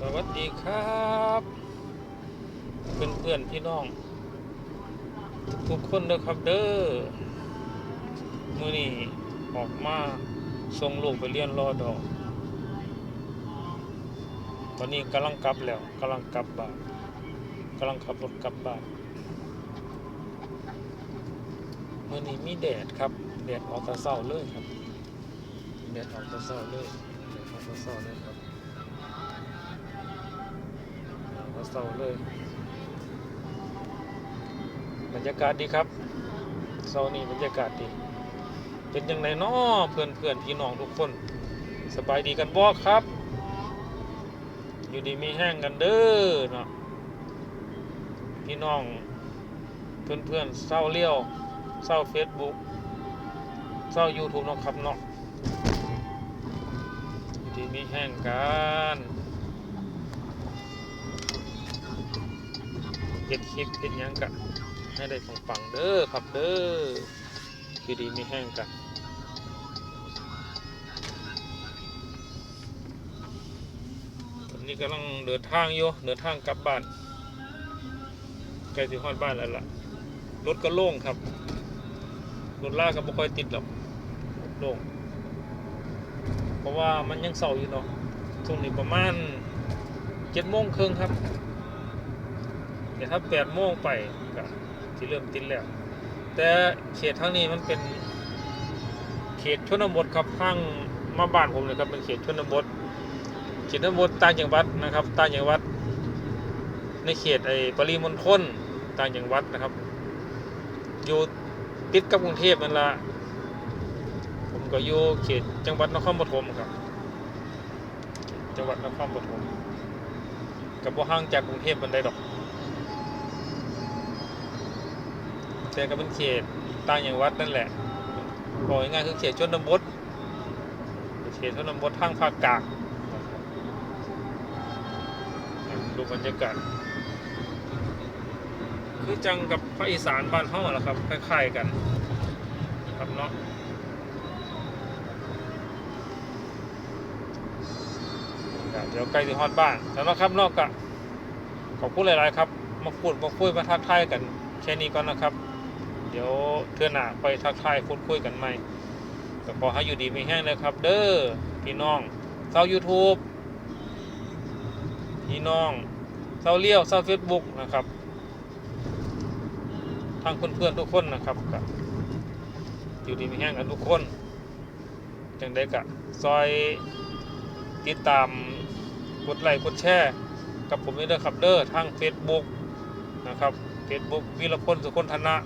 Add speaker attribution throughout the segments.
Speaker 1: สวัสดีครับเพื่อนเพื่อนๆพี่น้อง ทุกคนเด้อครับเด้อมือนี้ออกมาส่งลูกไปเรียนรอดอกตอนนี้กำลังกลับแล้วกำลังกลับบ้านกำลังขับรถกลับบ้านมือนี้มีแดดครับแดดออกตะเศร้าเลยครับแดดออกตะเศร้าเลยแดดออกตะเศร้าเลยครับ เราเลย บรรยากาศดีครับเศร้านี่บรรยากาศดี เป็นยังไงน้อเพื่อนเพื่อนพี่น้องทุกคน สบายดีกันบ่ครับ อยู่ดีมีแห้งกันเด้อเนาะพี่น้อง เพื่อนเพื่อนเศร้าเลี้ยวเศร้าเฟซบุ๊กเศร้ายูทูบเนาะครับเนาะอยู่ดีมีแห้งกัน เก็ดคลิปเก็ดยังกะให้ได้ฟังฟังๆเด้อครับเด้อคือดีไม่แห้งกันตอนนี้กำลังเดินทางอยู่เดินทางกลับบ้านใกล้ถึงฮอดบ้านแล้วล่ะรถก็โล่งครับรถลากก็บ่ค่อยติดหรอกโล่งเพราะว่ามันยังเสาอยู่เนาะช่วงนี้ประมาณเจ็ดโมงครึ่งครับ แต่ถ้าแปดโมงไปก็ที่เริ่มติดแล้ว แต่เขตทางนี้มันเป็น เขตชนบทครับข้างมาบ้านผมเลยครับเป็นเขตชนบทเขตชนบทต่างจังหวัดนะครับต่างจังหวัด ในเขตไอ้ปริมณฑลต่างจังหวัดนะครับ อยู่ติดกับกรุงเทพนั่นละผมก็อยู่เขตจังหวัดนครปฐมครับ จังหวัดนครปฐมกับว่าห่างจากกรุงเทพมันได้ดอก แต่ก็เป็นเขตต่างอย่างวัดนั่นแหละบอกง่ายๆคือเขตชนบทเขตชนบททางภาคกลางดูบรรยากาศคือจังกับภาคอีสานบ้านเฮาแหละครับคล้ายๆกันครับเนาะเดี๋ยวใกล้ถึงฮอดบ้านแล้วนะครับเนอกกะขอบคุณหลาย ๆ ครับ มาพูดมาคุยมาทักทายกันแค่นี้ก่อนนะครับ เดี๋ยวเทื่อหน้าไปทักทายพูดคุยกันใหม่ก็ขอให้อยู่ดีมีแห้งเลยครับ เด้อพี่น้องเซา YouTube พี่น้องเซาเลี้ยวเซา Facebook นะครับทางเพื่อนๆทุกคนนะครับก็อยู่ดีมีแห้งกันทุกคนจังได้กะซอยติดตามกดไลค์กดแชร์กับผมนี่เด้อครับเด้อทาง Facebook นะครับ Facebook วีรพลสุคนธนะ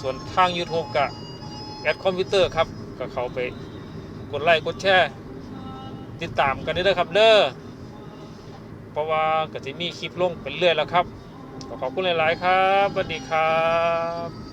Speaker 1: ส่วนทาง YouTube กับแอดคอมพิวเตอร์ครับก็เขาไปกดไลค์กดแชร์ติดตามกันได้เลยครับเด้อเพราะว่าก็จะมีคลิปลงเป็นเรื่อยแล้วครับขอขอบคุณหลาย ๆ ครับสวัสดีครับ